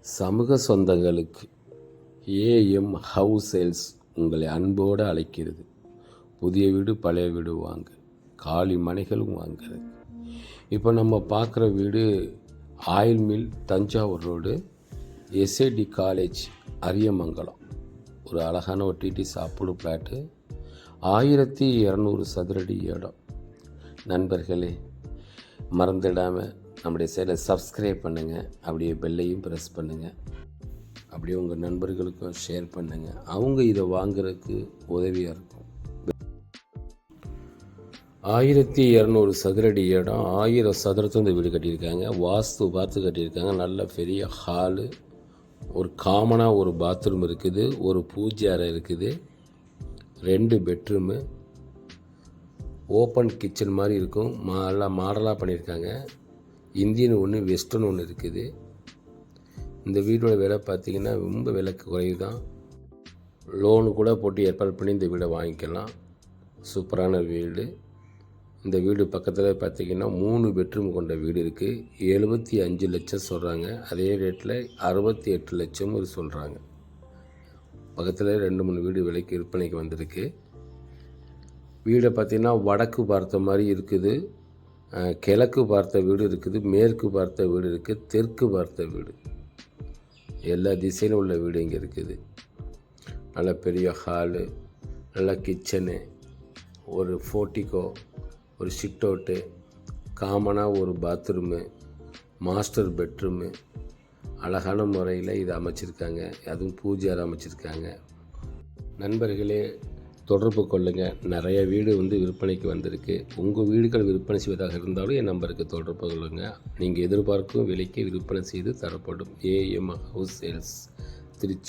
சமூக சொந்தங்களுக்கு AM house sales உங்களை அன்போடு அழைக்கிறது. புதிய வீடு பழைய வீடு வாங்க. காலி மனைகளும் வாங்குறது. இப்போ நம்ம பார்க்குற வீடு oil mill Thanjavur road SAD college Ariyamangalam. ஒரு அழகான ஒரு டிடி சாப்பிடு பிளாட்டு ஆயிரத்தி இரநூறு சதுரடி இடம். நண்பர்களே மறந்துடாமல் நம்முடைய சேனலை சப்ஸ்கிரைப் பண்ணுங்கள் அப்படியே பெல்லையும் ப்ரெஸ் பண்ணுங்கள் அப்படியே உங்கள் நண்பர்களுக்கும் ஷேர் பண்ணுங்கள் அவங்க இதை வாங்குறதுக்கு உதவியாக இருக்கும். ஆயிரத்தி இரநூறு சதுரடி இடம் ஆயிரம் சதுரத்து இந்த வீடு கட்டியிருக்காங்க. வாஸ்து பார்த்து கட்டியிருக்காங்க. நல்ல பெரிய ஹாலு ஒரு காமனாக ஒரு பாத்ரூம் இருக்குது. ஒரு பூஜை அறை இருக்குது. ரெண்டு பெட்ரூமு ஓப்பன் கிச்சன் மாதிரி இருக்கும். மா நல்லா மாடலாக பண்ணியிருக்காங்க. இந்தியன் ஒன்று வெஸ்டர்ன் ஒன்று இருக்குது. இந்த வீடோட விலை பார்த்தீங்கன்னா ரொம்ப விலை குறைவு தான் லோனு கூட போட்டு ஏற்பாடு பண்ணி இந்த வீடை வாங்கிக்கலாம். சூப்பரான வீடு. இந்த வீடு பக்கத்தில் பார்த்தீங்கன்னா மூணு பெட்ரூம் கொண்ட வீடு இருக்குது எழுபத்தி அஞ்சு லட்சம் சொல்கிறாங்க அதே ரேட்டில் அறுபத்தி எட்டு லட்சம் ஒரு சொல்கிறாங்க பக்கத்தில் ரெண்டு மூணு வீடு விலைக்கு விற்பனைக்கு வந்திருக்கு. வீடை பார்த்தீங்கன்னா வடக்கு பார்த்த மாதிரி இருக்குது. கிழக்கு பார்த்த வீடு இருக்குது மேற்கு பார்த்த வீடு இருக்குது தெற்கு பார்த்த வீடு. எல்லா திசையிலும் உள்ள வீடு இங்கே இருக்குது. நல்ல பெரிய ஹாலு நல்ல கிச்சனு ஒரு ஃபோட்டிக்கோ ஒரு சிட் அவுட்டு காமனாக ஒரு பாத்ரூமு மாஸ்டர் பெட்ரூமு அழகான முறையில் இதை அமைச்சிருக்காங்க. அதுவும் பூஜை அமைச்சிருக்காங்க. நண்பர்களே தொடர்பு கொள்ளுங்கள் நிறைய வீடு வந்து விற்பனைக்கு வந்திருக்கு. உங்கள் வீடுகள் விற்பனை செய்வதாக இருந்தாலும் என் நம்பருக்கு தொடர்பு கொள்ளுங்கள் நீங்கள் எதிர்பார்க்கும் விலைக்கு விற்பனை செய்து தரப்படும் ஏஎம் ஹவுஸ் சேல்ஸ் திருச்சி.